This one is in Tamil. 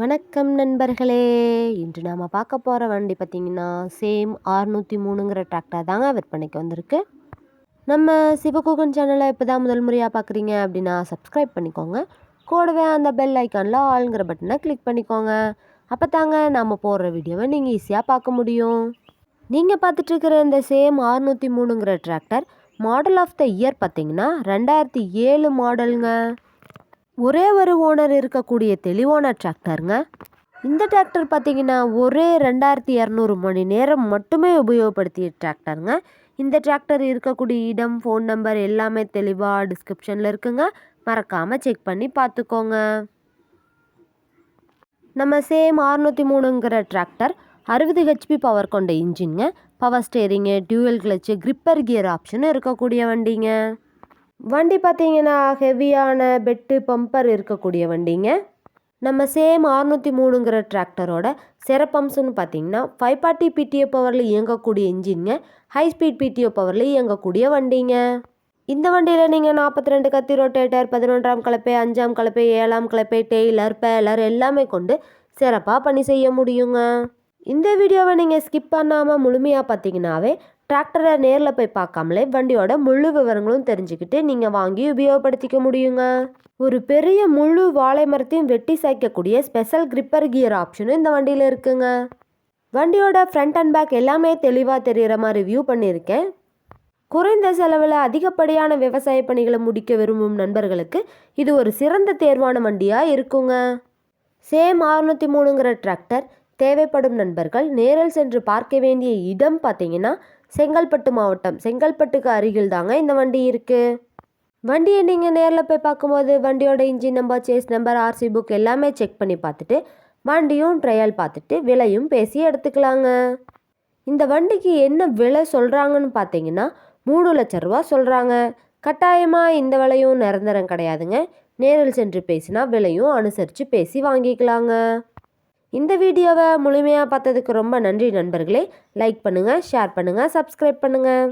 வணக்கம் நண்பர்களே. இன்று நாம் பார்க்க போகிற வண்டி பார்த்திங்கன்னா சேம் ஆறுநூற்றி மூணுங்கிற டிராக்டர் தாங்க விற்பனைக்கு வந்திருக்கு. நம்ம சிவகூகன் சேனலை இப்போ தான் முதல் முறையாக பார்க்குறீங்க அப்படின்னா சப்ஸ்கிரைப் பண்ணிக்கோங்க. கூடவே அந்த பெல் ஐக்கானில் ஆளுங்கிற பட்டனை கிளிக் பண்ணிக்கோங்க. அப்போ தாங்க நாம் போடுற வீடியோவை நீங்கள் ஈஸியாக பார்க்க முடியும். நீங்கள் பார்த்துட்ருக்கிற இந்த சேம் ஆறுநூற்றி மூணுங்கிற tractor model of the year பார்த்தீங்கன்னா ரெண்டாயிரத்தி ஏழு மாடலுங்க ஒரே ஒரு ஓனர் இருக்கக்கூடிய தெளிவான டிராக்டருங்க இந்த டிராக்டர் பார்த்தீங்கன்னா ஒரே ரெண்டாயிரத்தி இரநூறு மணி நேரம் மட்டுமே உபயோகப்படுத்திய டிராக்டருங்க இந்த டிராக்டர் இருக்கக்கூடிய இடம் ஃபோன் நம்பர் எல்லாமே தெளிவாக டிஸ்கிரிப்ஷனில் இருக்குங்க. மறக்காமல் செக் பண்ணி பார்த்துக்கோங்க நம்ம சேம் அறுநூற்றி மூணுங்கிற டிராக்டர் அறுபது ஹெச்பி பவர் கொண்ட இன்ஜின்ங்க power steering dual clutch creeper gear option இருக்கக்கூடிய வண்டிங்க. வண்டி பார்த்தீங்கன்னா ஹெவியான பெட்டு பம்பர் இருக்கக்கூடிய வண்டிங்க. நம்ம சேம் அறுநூற்றி மூணுங்கிற டிராக்டரோட சிறப்பம்சம்னு பார்த்தீங்கன்னா ஃபைவ் பார்ட்டி பிடிஓ பவரில் இயங்கக்கூடிய இன்ஜின்ங்க ஹை ஸ்பீட் பிடிஓ பவரில் இயங்கக்கூடிய வண்டிங்க. இந்த வண்டியில் நீங்கள் நாற்பத்தி ரெண்டு கத்தி ரொட்டேட்டர் பதினொன்றாம் கலப்பை அஞ்சாம் கலப்பை ஏழாம் கலப்பை டெய்லர் பேலர் எல்லாமே கொண்டு சிறப்பாக பணி செய்ய முடியுங்க. இந்த வீடியோவை நீங்கள் ஸ்கிப் பண்ணாமல் முழுமையாக பார்த்தீங்கன்னாவே டிராக்டரை நேரில் போய் பார்க்காமலே வண்டியோட முழு விவரங்களும் தெரிஞ்சுக்கிட்டு நீங்கள் வாங்கி உபயோகப்படுத்திக்க முடியுங்க. ஒரு பெரிய முழு வாழை மரத்தையும் வெட்டி சாய்க்கக்கூடிய ஸ்பெஷல் கிரிப்பர் கியர் ஆப்ஷனும் இந்த வண்டியில் இருக்குங்க. வண்டியோட ஃப்ரண்ட் அண்ட் பேக் எல்லாமே தெளிவாக தெரிகிற மாதிரி வியூ பண்ணியிருக்கேன். குறைந்த செலவில் அதிகப்படியான விவசாய பணிகளை முடிக்க விரும்பும் நண்பர்களுக்கு இது ஒரு சிறந்த தேர்வான வண்டியாக இருக்குங்க. சேம் அறுநூற்றி மூணுங்கிற டிராக்டர் தேவைப்படும் நண்பர்கள் நேரில் சென்று பார்க்க வேண்டிய இடம் பார்த்தீங்கன்னா செங்கல்பட்டு மாவட்டம். செங்கல்பட்டுக்கு அருகில் தாங்க இந்த வண்டி இருக்குது வண்டியை நீங்கள் நேரில் போய் பார்க்கும்போது வண்டியோட engine number chassis number R C book எல்லாமே செக் பண்ணி பார்த்துட்டு வண்டியும் ட்ரையல் பார்த்துட்டு விலையும் பேசி எடுத்துக்கலாங்க. இந்த வண்டிக்கு என்ன விலை சொல்கிறாங்கன்னு பார்த்தீங்கன்னா மூணு லட்ச ரூபா சொல்கிறாங்க கட்டாயமாக இந்த விலையும் நிரந்தரம் கிடையாதுங்க. நேரில் சென்று பேசினா விலையும் அனுசரித்து பேசி வாங்கிக்கலாங்க. இந்த வீடியோவை முழுமையாக பார்த்ததுக்கு ரொம்ப நன்றி நண்பர்களே. லைக் பண்ணுங்கள் ஷேர் பண்ணுங்கள் சப்ஸ்கிரைப் பண்ணுங்கள்